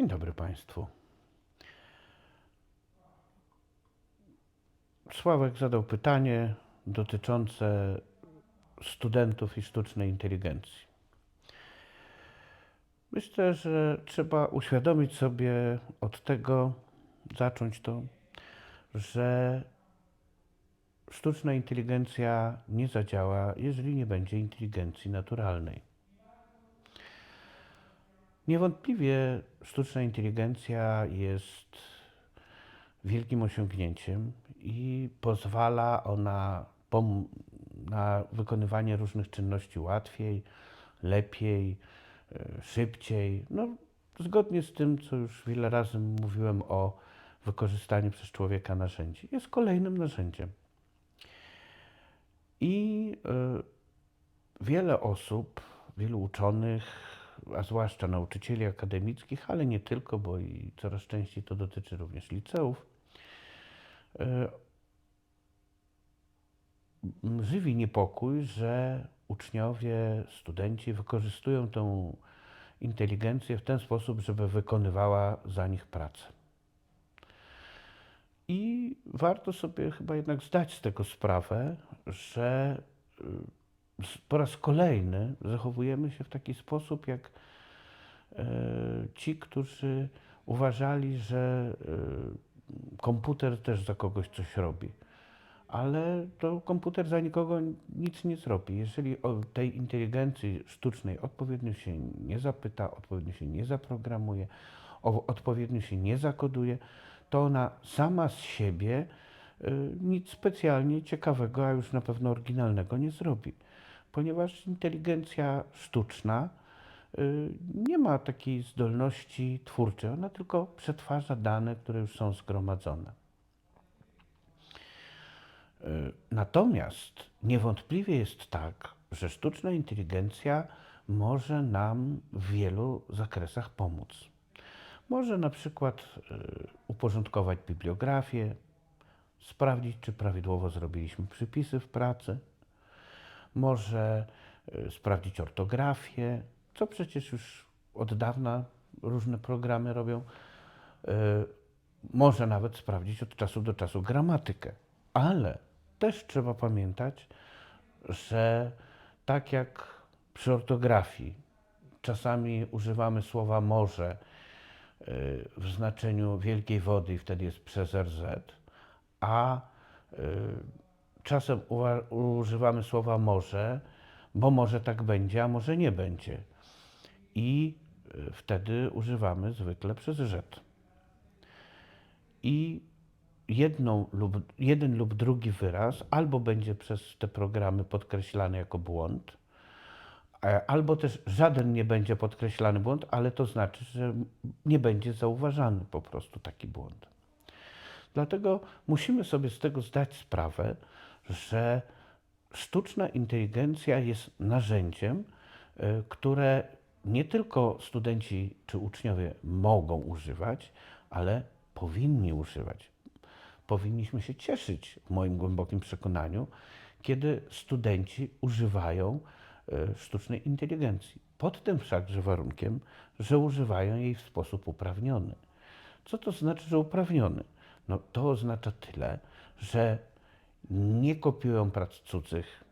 Dzień dobry Państwu. Sławek zadał pytanie dotyczące studentów i sztucznej inteligencji. Myślę, że trzeba uświadomić sobie od tego, zacząć to, że sztuczna inteligencja nie zadziała, jeżeli nie będzie inteligencji naturalnej. Niewątpliwie sztuczna inteligencja jest wielkim osiągnięciem i pozwala ona na wykonywanie różnych czynności łatwiej, lepiej, e, szybciej. No, zgodnie z tym, co już wiele razy mówiłem o wykorzystaniu przez człowieka narzędzi. Jest kolejnym narzędziem. I e, wiele osób, wielu uczonych, a zwłaszcza nauczycieli akademickich, ale nie tylko, bo i coraz częściej to dotyczy również liceów, e, żywi niepokój, że uczniowie, studenci wykorzystują tę inteligencję w ten sposób, żeby wykonywała za nich pracę. I warto sobie chyba jednak zdać z tego sprawę, że y, po raz kolejny zachowujemy się w taki sposób, jak e, ci, którzy uważali, że e, komputer też za kogoś coś robi. Ale to komputer za nikogo nic nie zrobi. Jeżeli o tej inteligencji sztucznej odpowiednio się nie zapyta, odpowiednio się nie zaprogramuje, odpowiednio się nie zakoduje, to ona sama z siebie y, nic specjalnie ciekawego, a już na pewno oryginalnego nie zrobi. Ponieważ inteligencja sztuczna y, nie ma takiej zdolności twórczej, ona tylko przetwarza dane, które już są zgromadzone. Y, Natomiast niewątpliwie jest tak, że sztuczna inteligencja może nam w wielu zakresach pomóc. Może na przykład y, uporządkować bibliografię, sprawdzić, czy prawidłowo zrobiliśmy przypisy w pracy, może y, sprawdzić ortografię, co przecież już od dawna różne programy robią. Y, Może nawet sprawdzić od czasu do czasu gramatykę. Ale też trzeba pamiętać, że tak jak przy ortografii czasami używamy słowa może y, w znaczeniu wielkiej wody i wtedy jest przez RZ, a czasem używamy słowa może, bo może tak będzie, a może nie będzie. I y, wtedy używamy zwykle przez rzet. I jedną lub, jeden lub drugi wyraz albo będzie przez te programy podkreślany jako błąd, e, albo też żaden nie będzie podkreślany błąd, ale to znaczy, że nie będzie zauważany po prostu taki błąd. Dlatego musimy sobie z tego zdać sprawę, że sztuczna inteligencja jest narzędziem, y, które nie tylko studenci czy uczniowie mogą używać, ale powinni używać. Powinniśmy się cieszyć, w moim głębokim przekonaniu, kiedy studenci używają y, sztucznej inteligencji. Pod tym wszakże warunkiem, że używają jej w sposób uprawniony. Co to znaczy, że uprawniony? No, to oznacza tyle, że nie kopiują prac cudzych,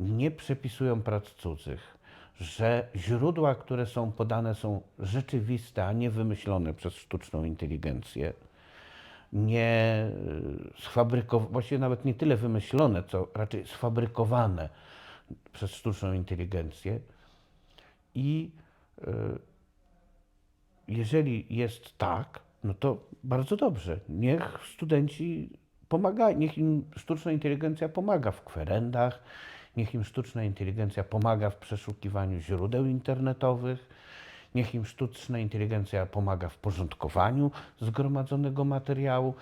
nie przepisują prac cudzych, że źródła, które są podane, są rzeczywiste, a nie wymyślone przez sztuczną inteligencję. Nie sfabrykowane, właściwie nawet nie tyle wymyślone, co raczej sfabrykowane przez sztuczną inteligencję. I y, jeżeli jest tak, no to bardzo dobrze. Niech studenci pomagają, niech im sztuczna inteligencja pomaga w kwerendach, niech im sztuczna inteligencja pomaga w przeszukiwaniu źródeł internetowych, niech im sztuczna inteligencja pomaga w porządkowaniu zgromadzonego materiału.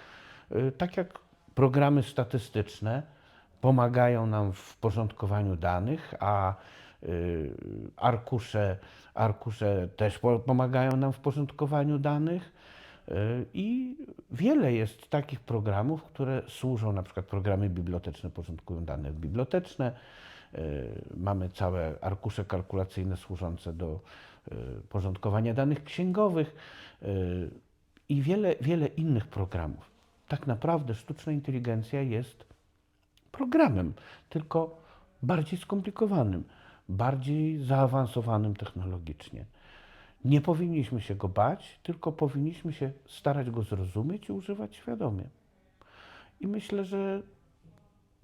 Y, Tak jak programy statystyczne pomagają nam w porządkowaniu danych, a y, arkusze, arkusze też po- pomagają nam w porządkowaniu danych. I wiele jest takich programów, które służą, na przykład programy biblioteczne porządkują dane biblioteczne, Mamy całe arkusze kalkulacyjne służące do e, porządkowania danych księgowych e, i wiele, wiele innych programów. Tak naprawdę sztuczna inteligencja jest programem, tylko bardziej skomplikowanym, bardziej zaawansowanym technologicznie. Nie powinniśmy się go bać, tylko powinniśmy się starać go zrozumieć i używać świadomie. I myślę, że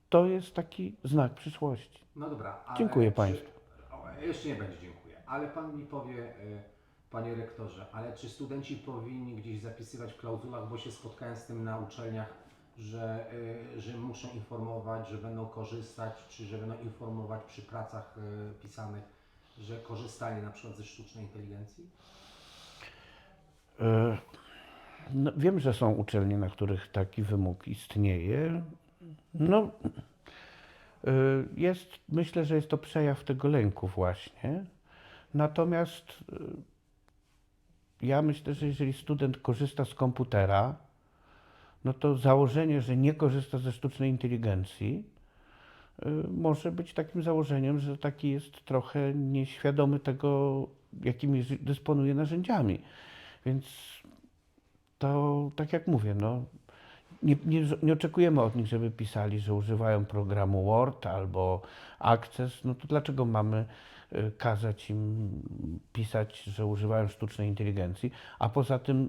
to jest taki znak przyszłości. No dobra. Ale Dziękuję czy, państwu. O, jeszcze nie będzie dziękuję. Ale pan mi powie, e, panie rektorze, ale czy studenci powinni gdzieś zapisywać w klauzulach, bo się spotkałem z tym na uczelniach, że, e, że muszą informować, że będą korzystać, czy że będą informować przy pracach e, pisanych, że korzystali na przykład ze sztucznej inteligencji? E, No, wiem, że są uczelnie, na których taki wymóg istnieje. No, e, jest, myślę, że jest to przejaw tego lęku właśnie. Natomiast e, ja myślę, że jeżeli student korzysta z komputera, no to założenie, że nie korzysta ze sztucznej inteligencji, może być takim założeniem, że taki jest trochę nieświadomy tego, jakimi dysponuje narzędziami. Więc to, tak jak mówię, no, nie, nie, nie oczekujemy od nich, żeby pisali, że używają programu Word albo Access. No to dlaczego mamy y, kazać im pisać, że używają sztucznej inteligencji? A poza tym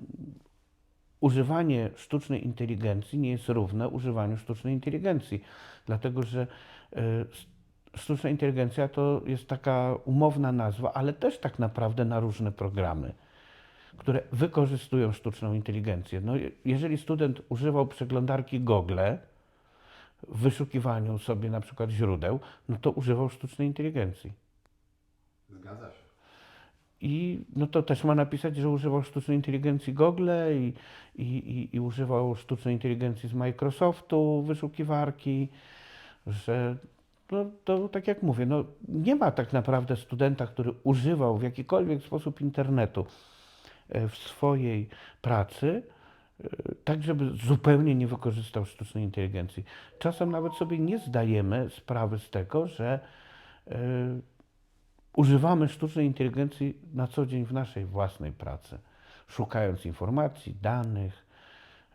używanie sztucznej inteligencji nie jest równe używaniu sztucznej inteligencji, dlatego że s- sztuczna inteligencja to jest taka umowna nazwa, ale też tak naprawdę na różne programy, które wykorzystują sztuczną inteligencję. No, je- jeżeli student używał przeglądarki Google w wyszukiwaniu sobie na przykład źródeł, no to używał sztucznej inteligencji. Zgadza się. I no to też ma napisać, że używał sztucznej inteligencji Google i, i, i, używał sztucznej inteligencji z Microsoftu, wyszukiwarki, że no, to tak jak mówię, no, nie ma tak naprawdę studenta, który używał w jakikolwiek sposób internetu e, w swojej pracy, e, tak żeby zupełnie nie wykorzystał sztucznej inteligencji. Czasem nawet sobie nie zdajemy sprawy z tego, że e, używamy sztucznej inteligencji na co dzień w naszej własnej pracy, szukając informacji, danych,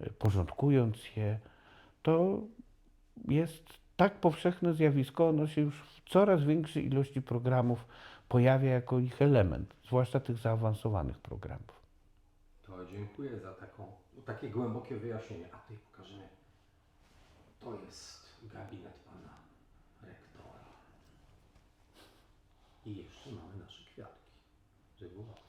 y, porządkując je. To jest tak powszechne zjawisko, ono się już w coraz większej ilości programów pojawia jako ich element, zwłaszcza tych zaawansowanych programów. To dziękuję za taką, takie głębokie wyjaśnienie. A tutaj pokażemy. To jest gabinet pana I jeszcze mamy nasze kwiatki. Żeby było.